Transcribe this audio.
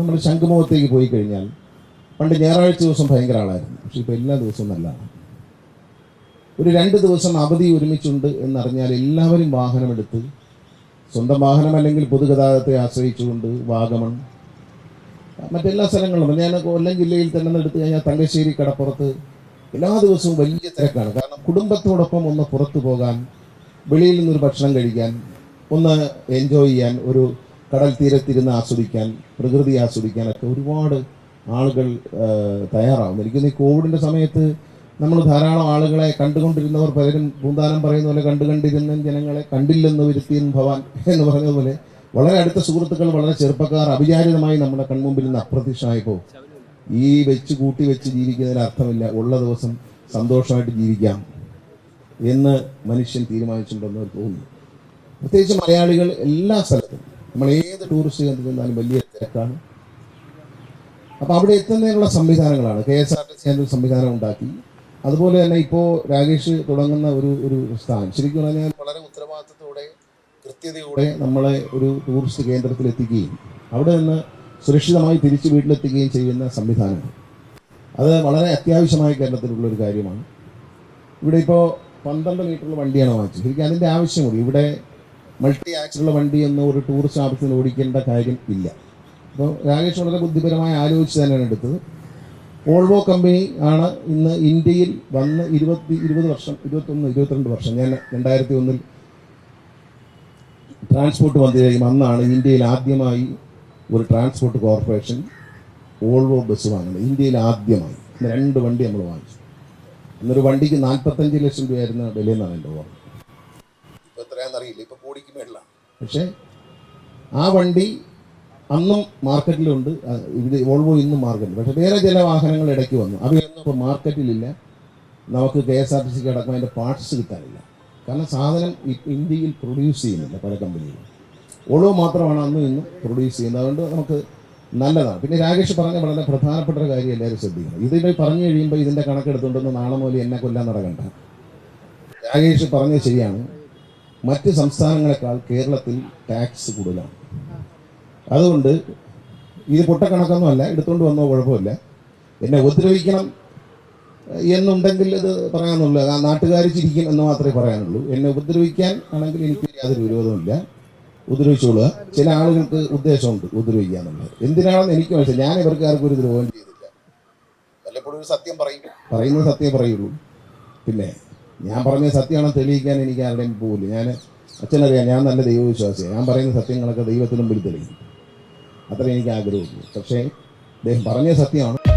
നമ്മൾ ശംഖുമുഖത്തേക്ക് പോയി കഴിഞ്ഞാൽ പണ്ട് ഞായറാഴ്ച ദിവസം ഭയങ്കര ആളായിരുന്നു. പക്ഷെ ഇപ്പോൾ എല്ലാ ദിവസവും നല്ല ഒരു രണ്ട് ദിവസം അവധി ഒരുമിച്ചുണ്ട് എന്നറിഞ്ഞാൽ എല്ലാവരും വാഹനമെടുത്ത് സ്വന്തം വാഹനം അല്ലെങ്കിൽ പൊതുഗതാഗതത്തെ ആശ്രയിച്ചുകൊണ്ട് വാഗമൺ മറ്റെല്ലാ സ്ഥലങ്ങളും ഞാൻ കൊല്ലം ജില്ലയിൽ തന്നെ എടുത്തു കഴിഞ്ഞാൽ തങ്കശ്ശേരി കടപ്പുറത്ത് എല്ലാ ദിവസവും വലിയ തിരക്കാണ്. കാരണം കുടുംബത്തോടൊപ്പം ഒന്ന് പുറത്തു പോകാൻ വെളിയിൽ നിന്നൊരു ഭക്ഷണം കഴിക്കാൻ ഒന്ന് എൻജോയ് ചെയ്യാൻ ഒരു കടൽ തീരത്തിരുന്ന് ആസ്വദിക്കാൻ പ്രകൃതി ആസ്വദിക്കാനൊക്കെ ഒരുപാട് ആളുകൾ ആ, തയ്യാറാവും. എനിക്കൊന്ന് ഈ കോവിഡിന്റെ സമയത്ത് നമ്മൾ ധാരാളം ആളുകളെ കണ്ടുകൊണ്ടിരുന്നവർ പലരും പൂന്താനം പറയുന്ന പോലെ കണ്ടു കണ്ടിരുന്ന ജനങ്ങളെ കണ്ടില്ലെന്ന് വരുത്തിയൻ ഭവാൻ എന്ന് പറഞ്ഞതുപോലെ വളരെ അടുത്ത സുഹൃത്തുക്കൾ വളരെ ചെറുപ്പക്കാർ അവിചാരിതമായി നമ്മുടെ കൺമുമ്പിൽ നിന്ന് അപ്രത്യക്ഷമായപ്പോൾ ഈ വെച്ച് കൂട്ടി വെച്ച് ജീവിക്കുന്നതിന് അർത്ഥമില്ല. ഉള്ള ദിവസം സന്തോഷമായിട്ട് ജീവിക്കാം എന്ന് മനുഷ്യൻ തീരുമാനിച്ചിട്ടുണ്ടെന്ന് തോന്നുന്നു. പ്രത്യേകിച്ച് മലയാളികൾ എല്ലാ സ്ഥലത്തും നമ്മൾ ഏത് ടൂറിസ്റ്റ് കേന്ദ്രത്തിൽ നിന്നാലും വലിയ തിരക്കാണ്. അപ്പോൾ അവിടെ എത്തുന്നതിനുള്ള സംവിധാനങ്ങളാണ്. K S R T C എന്നൊരു സംവിധാനം ഉണ്ടാക്കി. അതുപോലെ തന്നെ ഇപ്പോൾ രാകേഷ് തുടങ്ങുന്ന ഒരു ഒരു സ്ഥാനം. ശരിക്കും പറഞ്ഞാൽ വളരെ ഉത്തരവാദിത്തത്തോടെ കൃത്യതയോടെ നമ്മളെ ഒരു ടൂറിസ്റ്റ് കേന്ദ്രത്തിൽ എത്തിക്കുകയും അവിടെ നിന്ന് സുരക്ഷിതമായി തിരിച്ച് വീട്ടിലെത്തിക്കുകയും ചെയ്യുന്ന സംവിധാനങ്ങൾ. അത് വളരെ അത്യാവശ്യമായ കേരളത്തിലുള്ളൊരു കാര്യമാണ്. ഇവിടെ ഇപ്പോൾ പന്ത്രണ്ട് മീറ്ററുള്ള വണ്ടിയാണ് വാങ്ങിച്ചത്. ശരിക്കും അതിന്റെ ആവശ്യമുള്ളൂ ഇവിടെ മൾട്ടി ആക്സിലുള്ള വണ്ടിയൊന്നും ഒരു ടൂറിസ്റ്റ് ആവശ്യത്തിന് ഓടിക്കേണ്ട കാര്യം ഇല്ല. അപ്പോൾ രാകേഷ് വളരെ ബുദ്ധിപരമായി ആലോചിച്ച് തന്നെയാണ് എടുത്തത്. ഓൾവോ കമ്പനി ആണ് ഇന്ന് ഇന്ത്യയിൽ വന്ന് ഇരുപത്തി ഇരുപത് വർഷം ഇരുപത്തൊന്ന് ഇരുപത്തിരണ്ട് വർഷം ഞാൻ രണ്ടായിരത്തി ഒന്നിൽ ട്രാൻസ്പോർട്ട് മന്ത്രിയായും അന്നാണ് ഇന്ത്യയിൽ ആദ്യമായി ഒരു ട്രാൻസ്പോർട്ട് കോർപ്പറേഷൻ ഓൾവോ ബസ് വാങ്ങുന്നത്. ഇന്ത്യയിൽ ആദ്യമായി. രണ്ട് വണ്ടി നമ്മൾ വാങ്ങിച്ചു. അന്നൊരു വണ്ടിക്ക് നാൽപ്പത്തഞ്ച് ലക്ഷം രൂപയായിരുന്ന വിലയെന്നാണ് എന്റെ ഓർമ്മ. അറിയില്ല. ഇപ്പൊ കോടിക്ക് മേളിലാണ്. പക്ഷേ ആ വണ്ടി അന്നും മാർക്കറ്റിലുണ്ട്. ഇവിടെ വോൾവോ ഇന്നും മാർക്കറ്റിൽ. പക്ഷെ വേറെ ചില വാഹനങ്ങൾ ഇടയ്ക്ക് വന്നു. അവയൊന്നും ഇപ്പോൾ മാർക്കറ്റിലില്ല. നമുക്ക് കെ എസ് ആർ ടി സിക്ക് അടക്കം അതിന്റെ പാർട്സ് കിട്ടാനില്ല. കാരണം സാധനം ഇന്ത്യയിൽ പ്രൊഡ്യൂസ് ചെയ്യുന്നില്ല പല കമ്പനികളും ഓളോ മാത്രമാണ് അന്നും ഇന്നും പ്രൊഡ്യൂസ് ചെയ്യുന്നത്. അതുകൊണ്ട് നമുക്ക് നല്ലതാണ്. പിന്നെ രാകേഷ് പറഞ്ഞ വളരെ പ്രധാനപ്പെട്ട ഒരു കാര്യം എല്ലാവരും ശ്രദ്ധിക്കണം. ഇതിൽ പറഞ്ഞു കഴിയുമ്പോൾ ഇതിന്റെ കണക്കെടുത്തുകൊണ്ടൊന്ന് നാളെ മുതൽ എന്നെ കൊല്ലാൻ നടക്കണ്ട. രാകേഷ് പറഞ്ഞത് ശരിയാണ്. മറ്റ് സംസ്ഥാനങ്ങളെക്കാൾ കേരളത്തിൽ ടാക്സ് കൂടുതലാണ്. അതുകൊണ്ട് ഇത് പൊട്ടക്കണക്കൊന്നുമല്ല എടുത്തുകൊണ്ട് വന്നോ കുഴപ്പമില്ല. എന്നെ ഉപദ്രവിക്കണം എന്നുണ്ടെങ്കിൽ ഇത് പറയാനുള്ളൂ. ആ നാട്ടുകാർ ചിരിക്കും എന്ന് മാത്രമേ പറയാനുള്ളൂ. എന്നെ ഉപദ്രവിക്കാൻ ആണെങ്കിൽ എനിക്ക് യാതൊരു വിരോധമില്ല ഉപദ്രവിച്ചോളുക. ചില ആളുകൾക്ക് ഉദ്ദേശമുണ്ട് ഉപദ്രവിക്കുക എന്നുള്ളത്. എന്തിനാണെന്ന് എനിക്ക് മനസ്സിലായി ഞാൻ ഇവർക്ക് ആർക്കും ഒരു ദ്രോഹം ചെയ്തില്ല വല്ലപ്പോഴും ഒരു സത്യം പറയും. പറയുന്നത് സത്യം പറയുള്ളൂ. പിന്നെ ഞാൻ പറഞ്ഞ സത്യമാണെന്ന് തെളിയിക്കാൻ എനിക്ക് ആരുടെയും പോകില്ല ഞാൻ അച്ഛനറിയാം ഞാൻ നല്ല ദൈവവിശ്വാസിയാണ് ഞാൻ പറയുന്ന സത്യങ്ങളൊക്കെ ദൈവത്തിലും തെളിയും അത്ര എനിക്ക് ആഗ്രഹമുള്ളൂ. പക്ഷേ അദ്ദേഹം പറഞ്ഞ സത്യമാണ്.